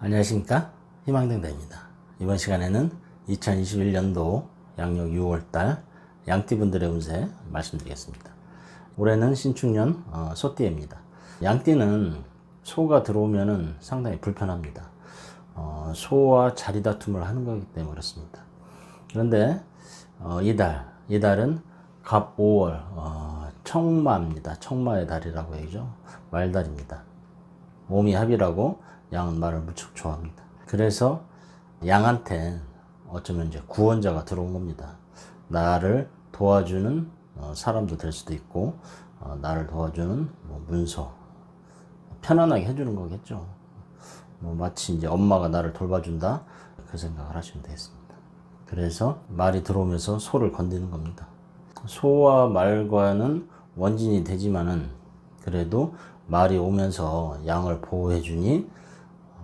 안녕하십니까? 희망등대입니다. 이번 시간에는 2021년도 양력 6월달 양띠분들의 운세 말씀드리겠습니다. 올해는 신축년 어, 소띠입니다. 양띠는 소가 들어오면 상당히 불편합니다 어, 소와 자리 다툼을 하는 거기 때문에 그렇습니다 그런데 어, 이달 이달은 갑 5월 어, 청마입니다 청마의 달이라고 얘기죠 말달입니다 몸이 합이라고 양은 말을 무척 좋아합니다. 그래서 양한테 어쩌면 이제 구원자가 들어온 겁니다. 나를 도와주는 어, 사람도 될 수도 있고, 어, 나를 도와주는 뭐 문서, 편안하게 해주는 거겠죠. 뭐 마치 이제 엄마가 나를 돌봐준다 그 생각을 하시면 되겠습니다. 그래서 말이 들어오면서 소를 건드는 겁니다. 소와 말과는 원진이 되지만은 그래도 말이 오면서 양을 보호해주니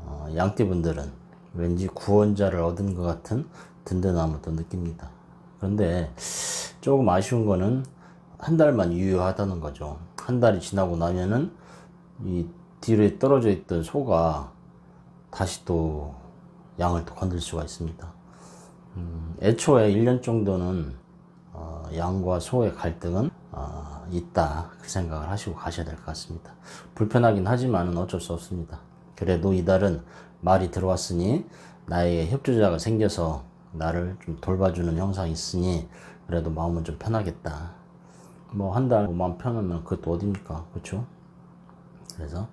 어, 양띠분들은 왠지 구원자를 얻은 것 같은 든든함을 또 느낍니다. 그런데 조금 아쉬운 거는 한 달만 유효하다는 거죠. 한 달이 지나고 나면은 이 뒤에 떨어져 있던 소가 다시 또 양을 또 건들 수가 있습니다. 음, 애초에 1년 정도는 어, 양과 소의 갈등은 어, 있다 그 생각을 하시고 가셔야 될 것 같습니다. 불편하긴 하지만 어쩔 수 없습니다. 그래도 이달은 말이 들어왔으니 나에게 협조자가 생겨서 나를 좀 돌봐주는 형상이 있으니 그래도 마음은 좀 편하겠다. 뭐 한 달 마음 편하면 그것도 어딥니까? 그렇죠? 그래서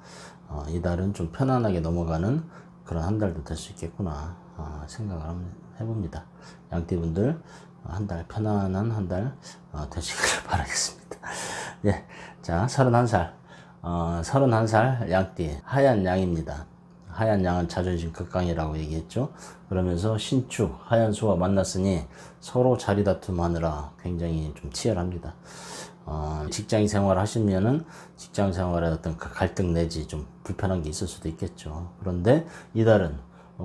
어, 이달은 좀 편안하게 넘어가는 그런 한 달도 될 수 있겠구나 어, 생각을 해봅니다. 양띠분들 한 달 편안한 한달 어, 되시길 바라겠습니다. 예, 자 31살 어, 31살 양띠 하얀 양입니다. 하얀 양은 자존심 극강이라고 얘기했죠. 그러면서 신축 하얀 소와 만났으니 서로 자리 다툼하느라 굉장히 좀 치열합니다. 어, 직장 생활 하시면은 직장 생활에 어떤 그 갈등 내지 좀 불편한 게 있을 수도 있겠죠. 그런데 이달은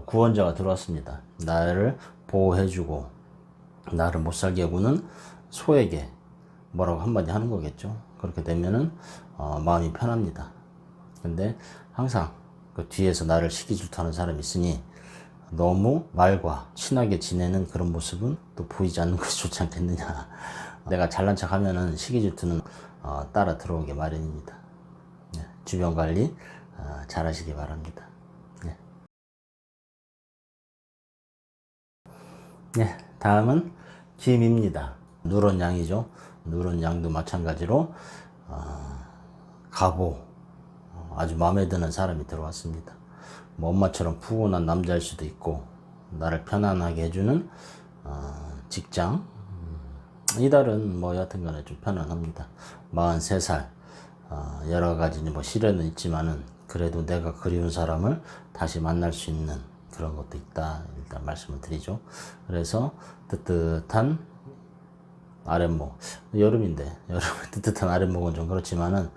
구원자가 들어왔습니다. 나를 보호해주고 나를 못 살게 하고는 소에게 뭐라고 한마디 하는 거겠죠. 그렇게 되면은 어, 마음이 편합니다. 근데 항상 그 뒤에서 나를 시기 질투하는 사람이 있으니 너무 말과 친하게 지내는 그런 모습은 또 보이지 않는 것이 좋지 않겠느냐. 내가 잘난 척 하면은 시기질투는 어, 따라 들어오게 마련입니다. 네, 주변 관리 어, 잘 하시기 바랍니다. 네. 네, 다음은 김입니다. 누런 양이죠. 누런 양도 마찬가지로 어, 어, 아주 마음에 드는 사람이 들어왔습니다. 뭐 엄마처럼 푸근한 남자일 수도 있고 나를 편안하게 해주는 어, 직장 음, 이달은 뭐 여튼간에 좀 편안합니다. 43살 어, 여러 가지 뭐 시련은 있지만은 그래도 내가 그리운 사람을 다시 만날 수 있는 그런 것도 있다 일단 말씀을 드리죠. 그래서 뜨뜻한 아랫목 여름인데 여름 뜨뜻한 아랫목은 좀 그렇지만은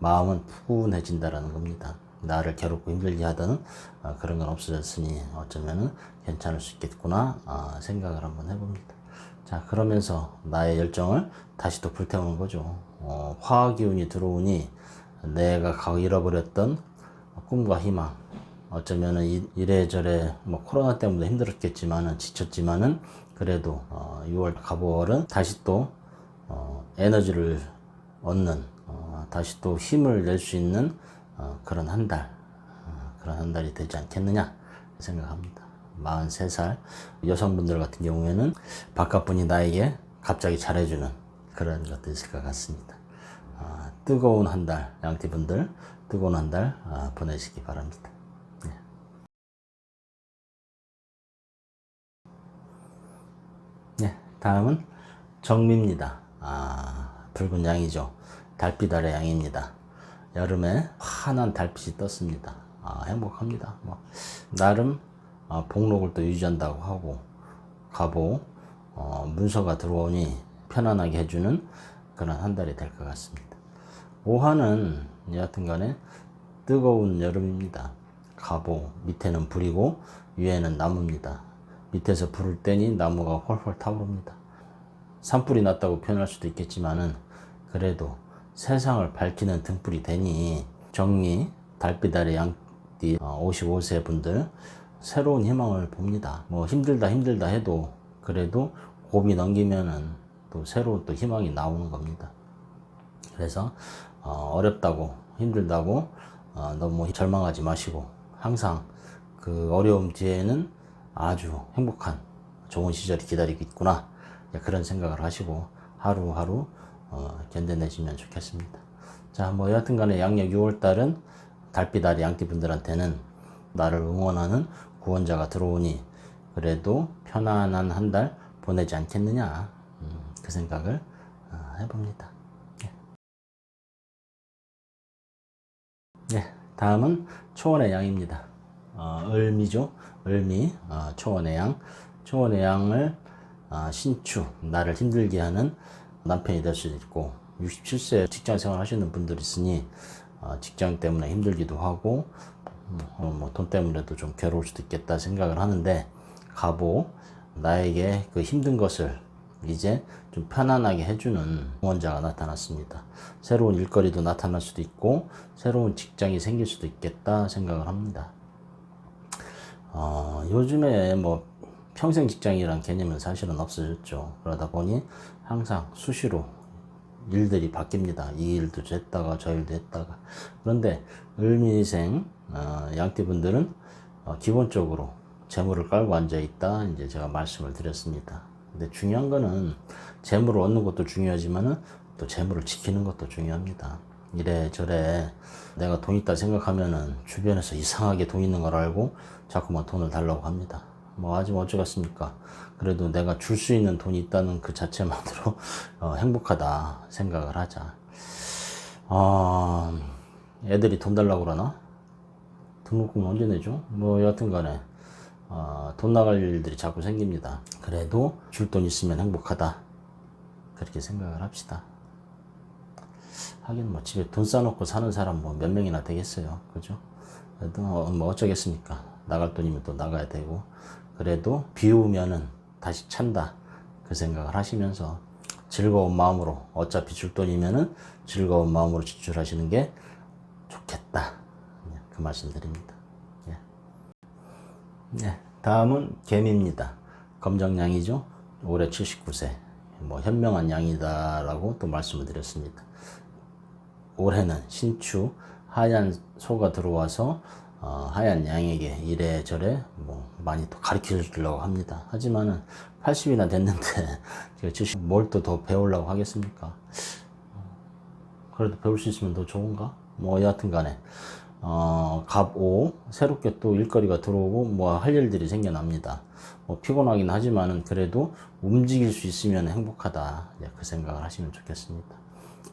마음은 푸근해진다라는 겁니다. 나를 괴롭고 힘들게 하던 어, 그런 건 없어졌으니 어쩌면은 괜찮을 수 있겠구나 어, 생각을 한번 해봅니다. 자 그러면서 나의 열정을 다시 또 불태우는 거죠. 어, 화학 기운이 들어오니 내가 잃어버렸던 꿈과 희망 어쩌면은 이- 이래저래 뭐 코로나 때문에 힘들었겠지만은 지쳤지만은 그래도 어, 6월 가보월은 다시 또 어, 에너지를 얻는 어, 다시 또 힘을 낼 수 있는 어, 그런 한 달, 어, 그런 한 달이 되지 않겠느냐 생각합니다. 43살 여성분들 같은 경우에는 바깥분이 나에게 갑자기 잘해주는 그런 것도 있을 것 같습니다. 아, 뜨거운 한 달, 양띠분들 뜨거운 한달 아, 보내시기 바랍니다. 네. 네, 다음은 정미입니다. 아, 붉은 양이죠. 달빛 아래 양입니다. 여름에 환한 달빛이 떴습니다. 아, 행복합니다. 뭐, 나름 어, 복록을 또 유지한다고 하고 가보 어, 문서가 들어오니 편안하게 해주는 그런 한 달이 될 것 같습니다. 오하는 여하튼간에 뜨거운 여름입니다. 가보 밑에는 불이고 위에는 나무입니다. 밑에서 불을 떼니 나무가 훨훨 타오릅니다. 산불이 났다고 표현할 수도 있겠지만은 그래도 세상을 밝히는 등불이 되니 정리 달빛 아래 양띠 55세 분들 새로운 희망을 봅니다. 뭐 힘들다 힘들다 해도 그래도 고비 넘기면은 또 새로운 또 희망이 나오는 겁니다. 그래서 어, 어렵다고 힘들다고 어, 너무 절망하지 마시고 항상 그 어려움 뒤에는 아주 행복한 좋은 시절이 기다리고 있구나 예, 그런 생각을 하시고 하루하루 어, 견뎌내시면 좋겠습니다. 자, 뭐 여하튼간에 양력 6월달은 달빛 아래 양띠분들한테는 나를 응원하는 구원자가 들어오니 그래도 편안한 한 달 보내지 않겠느냐 음, 그 생각을 어, 해봅니다. 네, 다음은 초원의 양입니다. 어, 을미죠. 을미, 어, 초원의 양. 초원의 양을 어, 신추, 나를 힘들게 하는 남편이 될 수도 있고, 67세 직장 생활 하시는 분들 있으니, 어, 직장 때문에 힘들기도 하고, 어, 뭐 돈 때문에도 좀 괴로울 수도 있겠다 생각을 하는데, 가보, 나에게 그 힘든 것을 이제 좀 편안하게 해주는 후원자가 나타났습니다. 새로운 일거리도 나타날 수도 있고 새로운 직장이 생길 수도 있겠다 생각을 합니다. 어, 요즘에 뭐 평생 직장이란 개념은 사실은 없어졌죠. 그러다 보니 항상 수시로 일들이 바뀝니다. 이 일도 했다가 저 일도 했다가 그런데 을미생 어, 양띠분들은 어, 기본적으로 재물을 깔고 앉아 있다 이제 제가 말씀을 드렸습니다. 근데 중요한 거는 재물을 얻는 것도 중요하지만은 또 재물을 지키는 것도 중요합니다. 이래저래 내가 돈 있다 생각하면은 주변에서 이상하게 돈 있는 걸 알고 자꾸만 돈을 달라고 합니다. 뭐 하지만 어쩌겠습니까? 그래도 내가 줄 수 있는 돈이 있다는 그 자체만으로 어, 행복하다 생각을 하자. 어, 애들이 돈 달라고 그러나? 등록금 언제 내죠? 뭐 여하튼 간에 어, 돈 나갈 일들이 자꾸 생깁니다. 그래도 줄 돈 있으면 행복하다. 그렇게 생각을 합시다. 하긴 뭐 집에 돈 쌓아놓고 사는 사람 뭐 몇 명이나 되겠어요. 그죠? 그래도 어, 뭐 어쩌겠습니까? 나갈 돈이면 또 나가야 되고. 그래도 비우면은 다시 찬다. 그 생각을 하시면서 즐거운 마음으로 어차피 줄 돈이면은 즐거운 마음으로 지출하시는 게 좋겠다. 네, 그 말씀 드립니다. 예. 네, 다음은 개미입니다. 검정양이죠. 올해 79세. 뭐 현명한 양이다라고 또 말씀을 드렸습니다. 올해는 신추 하얀 소가 들어와서 어, 하얀 양에게 이래저래 뭐 많이 또 가르쳐 주려고 합니다. 하지만은 80이나 됐는데 제가 70 뭘 또 더 배우려고 하겠습니까? 그래도 배울 수 있으면 더 좋은가? 뭐 여하튼 간에 어, 갑오 새롭게 또 일거리가 들어오고 뭐 할 일들이 생겨납니다. 뭐 피곤하긴 하지만은 그래도 움직일 수 있으면 행복하다. 네, 그 생각을 하시면 좋겠습니다.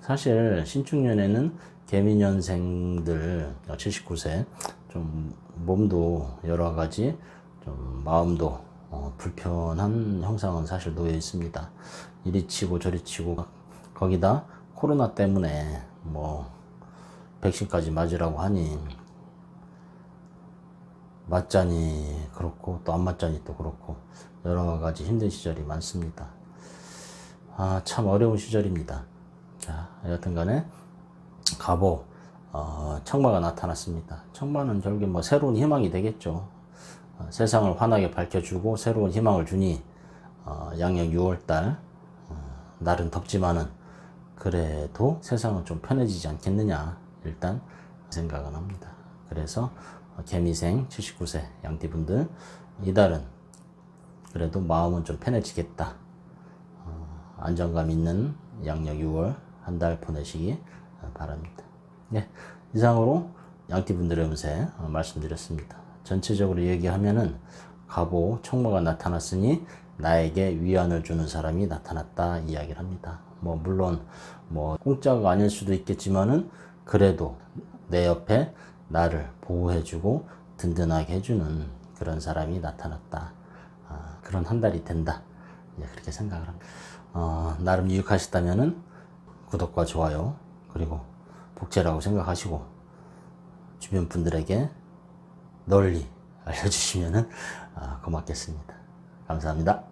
사실 신축년에는 개미년생들 79세 좀 몸도 여러 가지 좀 마음도 어, 불편한 형상은 사실 놓여 있습니다. 이리 치고 저리 치고 거기다 코로나 때문에 뭐 백신까지 맞으라고 하니 맞자니 그렇고 또 안 맞자니 또 그렇고 여러 가지 힘든 시절이 많습니다. 아, 참 어려운 시절입니다. 자, 여튼 간에 갑오 어, 청마가 나타났습니다. 청마는 결국에 뭐 새로운 희망이 되겠죠. 어, 세상을 환하게 밝혀주고 새로운 희망을 주니 어, 양력 6월달 어, 날은 덥지만은 그래도 세상은 좀 편해지지 않겠느냐 일단 생각은 합니다. 그래서 개미생 79세 양띠분들 이달은 그래도 마음은 좀 편해지겠다. 어, 안정감 있는 양력 6월 한 달 보내시기 바랍니다. 네, 이상으로 양띠분들의 운세 어, 말씀드렸습니다. 전체적으로 얘기하면은 갑오 청모가 나타났으니 나에게 위안을 주는 사람이 나타났다 이야기를 합니다. 뭐 물론 뭐 공짜가 아닐 수도 있겠지만은 그래도 내 옆에 나를 보호해주고 든든하게 해주는 그런 사람이 나타났다. 아, 그런 한 달이 된다. 네, 그렇게 생각을 합니다. 어, 나름 유익하셨다면은 구독과 좋아요 그리고 복제라고 생각하시고 주변 분들에게 널리 알려주시면 고맙겠습니다. 감사합니다.